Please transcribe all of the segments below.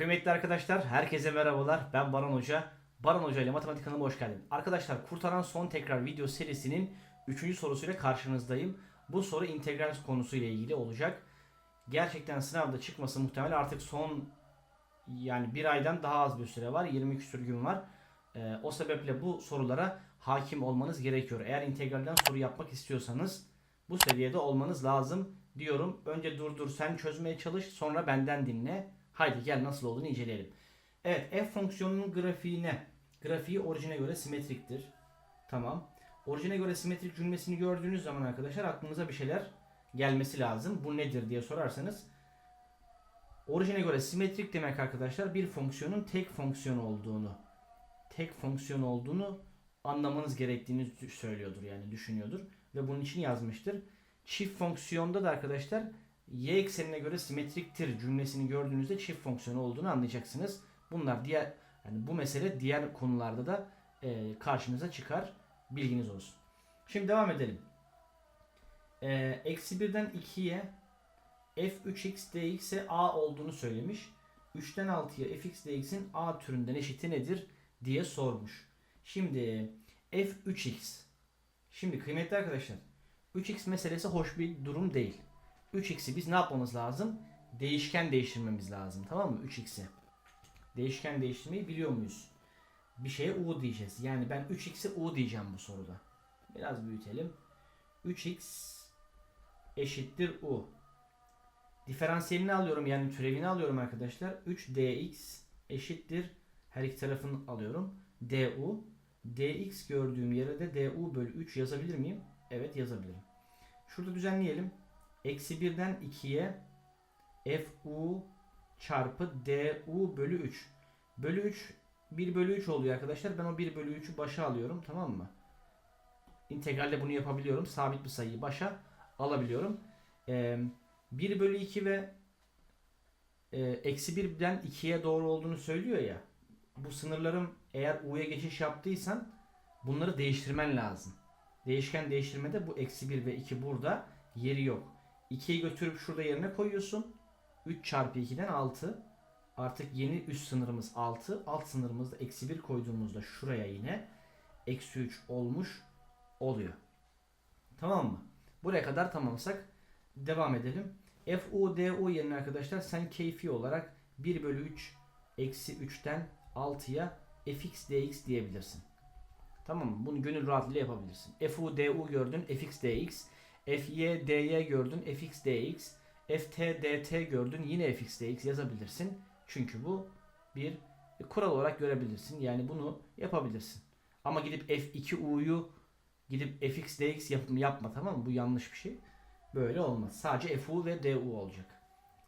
Kıymetli arkadaşlar, herkese merhabalar. Ben Baran Hoca. Baran Hoca ile Matematik kanalıma hoş geldin. Arkadaşlar, Kurtaran Son Tekrar video serisinin 3. sorusuyla karşınızdayım. Bu soru integral konusuyla ilgili olacak. Gerçekten sınavda çıkması muhtemel artık son yani bir aydan daha az bir süre var. 20 küsur gün var. Ee, o sebeple bu sorulara hakim olmanız gerekiyor. Eğer integralden soru yapmak istiyorsanız bu seviyede olmanız lazım diyorum. Önce dur dur sen çözmeye çalış sonra benden dinle. Haydi gel nasıl olduğunu inceleyelim. Evet f fonksiyonunun grafiğine grafiği orijine göre simetriktir. Tamam. Orijine göre simetrik cümlesini gördüğünüz zaman arkadaşlar aklınıza bir şeyler gelmesi lazım. Bu nedir diye sorarsanız orijine göre simetrik demek arkadaşlar bir fonksiyonun tek fonksiyon olduğunu tek fonksiyon olduğunu anlamanız gerektiğini söylüyordur yani düşünüyordur ve bunun için yazmıştır. Çift fonksiyonda da arkadaşlar y eksenine göre simetriktir cümlesini gördüğünüzde çift fonksiyon olduğunu anlayacaksınız. Bunlar diğer yani bu mesele diğer konularda da e, karşınıza çıkar. Bilginiz olsun. Şimdi devam edelim. E, Eksi 1'den 2'ye f3x dx'e a olduğunu söylemiş. 3'ten 6'ya fx dx'in a türünden eşiti nedir diye sormuş. Şimdi f3x. Şimdi kıymetli arkadaşlar 3x meselesi hoş bir durum değil. 3x'i biz ne yapmamız lazım? Değişken değiştirmemiz lazım. Tamam mı? 3x'i. Değişken değiştirmeyi biliyor muyuz? Bir şeye u diyeceğiz. Yani ben 3x'e u diyeceğim bu soruda. Biraz büyütelim. 3x eşittir u. Diferansiyelini alıyorum yani türevini alıyorum arkadaşlar. 3dx eşittir her iki tarafını alıyorum. du. dx gördüğüm yere de du bölü 3 yazabilir miyim? Evet yazabilirim. Şurada düzenleyelim. Eksi 1'den 2'ye fu çarpı du bölü 3. Bölü 3 1 bölü 3 oluyor arkadaşlar. Ben o 1 bölü 3'ü başa alıyorum. Tamam mı? İntegralde bunu yapabiliyorum. Sabit bir sayıyı başa alabiliyorum. Ee, 1 bölü 2 ve eksi 1'den 2'ye doğru olduğunu söylüyor ya. Bu sınırlarım eğer u'ya geçiş yaptıysan bunları değiştirmen lazım. Değişken değiştirmede bu eksi 1 ve 2 burada yeri yok. 2'yi götürüp şurada yerine koyuyorsun. 3 çarpı 2'den 6. Artık yeni üst sınırımız 6. Alt sınırımızda eksi 1 koyduğumuzda şuraya yine eksi 3 olmuş oluyor. Tamam mı? Buraya kadar tamamsak devam edelim. fu du yerine arkadaşlar sen keyfi olarak 1 bölü 3 eksi 3'ten 6'ya fx dx diyebilirsin. Tamam mı? Bunu gönül rahatlığıyla yapabilirsin. fu du gördün fx dx. Fy dy gördün fx dx. ft dt gördün yine fx dx yazabilirsin. Çünkü bu bir kural olarak görebilirsin. Yani bunu yapabilirsin. Ama gidip f2u'yu gidip fx dx yap yapma tamam mı? Bu yanlış bir şey. Böyle olmaz. Sadece fu ve du olacak.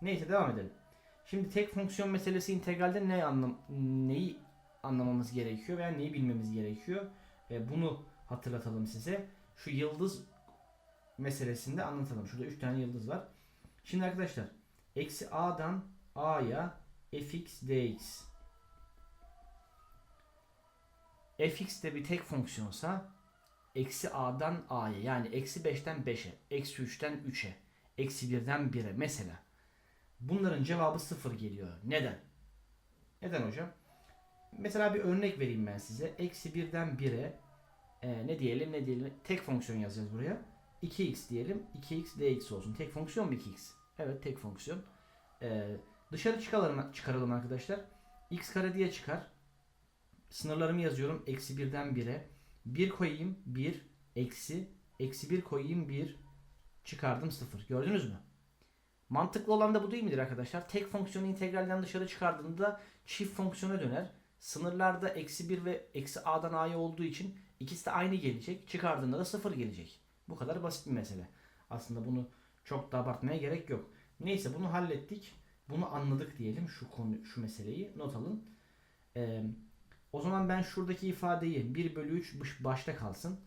Neyse devam edelim. Şimdi tek fonksiyon meselesi integralde ne anlam neyi anlamamız gerekiyor veya neyi bilmemiz gerekiyor? E, bunu hatırlatalım size. Şu yıldız meselesinde anlatalım. Şurada 3 tane yıldız var. Şimdi arkadaşlar eksi a'dan a'ya fx dx fx de bir tek fonksiyonsa eksi a'dan a'ya yani eksi 5'ten 5'e eksi 3'ten 3'e eksi 1'den 1'e mesela bunların cevabı 0 geliyor. Neden? Neden hocam? Mesela bir örnek vereyim ben size. Eksi 1'den 1'e e, ne diyelim ne diyelim tek fonksiyon yazacağız buraya. 2x diyelim. 2x dx olsun. Tek fonksiyon mu 2x? Evet tek fonksiyon. E, dışarı çıkaralım, çıkaralım arkadaşlar. x kare diye çıkar. Sınırlarımı yazıyorum. Eksi 1'den 1'e. 1 koyayım 1. Eksi. Eksi 1 koyayım 1. Çıkardım 0. Gördünüz mü? Mantıklı olan da bu değil midir arkadaşlar? Tek fonksiyonu integralden dışarı çıkardığında çift fonksiyona döner. Sınırlarda eksi 1 ve eksi a'dan a'ya olduğu için ikisi de aynı gelecek. Çıkardığında da 0 gelecek. Bu kadar basit bir mesele. Aslında bunu çok da abartmaya gerek yok. Neyse bunu hallettik. Bunu anladık diyelim şu konu şu meseleyi. Not alın. Ee, o zaman ben şuradaki ifadeyi 1 bölü 3 başta kalsın.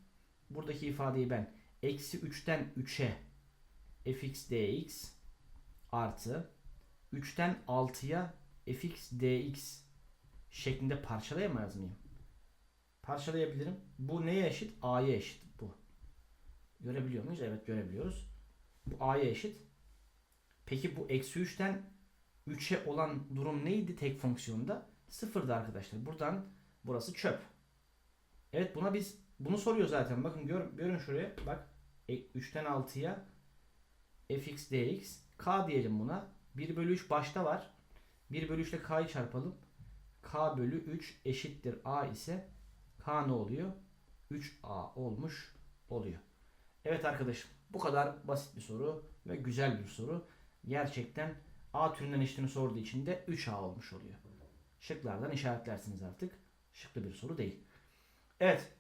Buradaki ifadeyi ben eksi 3'ten 3'e fx dx artı 3'ten 6'ya fx dx şeklinde parçalayamaz mıyım? Parçalayabilirim. Bu neye eşit? A'ya eşit. Görebiliyor muyuz? Evet görebiliyoruz. Bu A'ya eşit. Peki bu eksi 3'ten 3'e olan durum neydi tek fonksiyonda? Sıfırdı arkadaşlar. Buradan burası çöp. Evet buna biz bunu soruyor zaten. Bakın gör, görün şuraya. Bak e, 3'ten 6'ya fx dx k diyelim buna. 1 bölü 3 başta var. 1 bölü 3 ile k'yı çarpalım. k bölü 3 eşittir a ise k ne oluyor? 3a olmuş oluyor. Evet arkadaşım bu kadar basit bir soru ve güzel bir soru. Gerçekten A türünden eşitini sorduğu için de 3A olmuş oluyor. Şıklardan işaretlersiniz artık. Şıklı bir soru değil. Evet.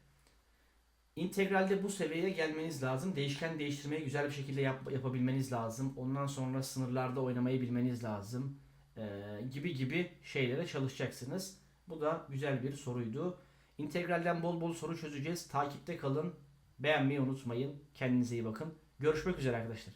İntegralde bu seviyeye gelmeniz lazım. Değişken değiştirmeyi güzel bir şekilde yap- yapabilmeniz lazım. Ondan sonra sınırlarda oynamayı bilmeniz lazım. Ee, gibi gibi şeylere çalışacaksınız. Bu da güzel bir soruydu. İntegralden bol bol soru çözeceğiz. Takipte kalın. Beğenmeyi unutmayın. Kendinize iyi bakın. Görüşmek üzere arkadaşlar.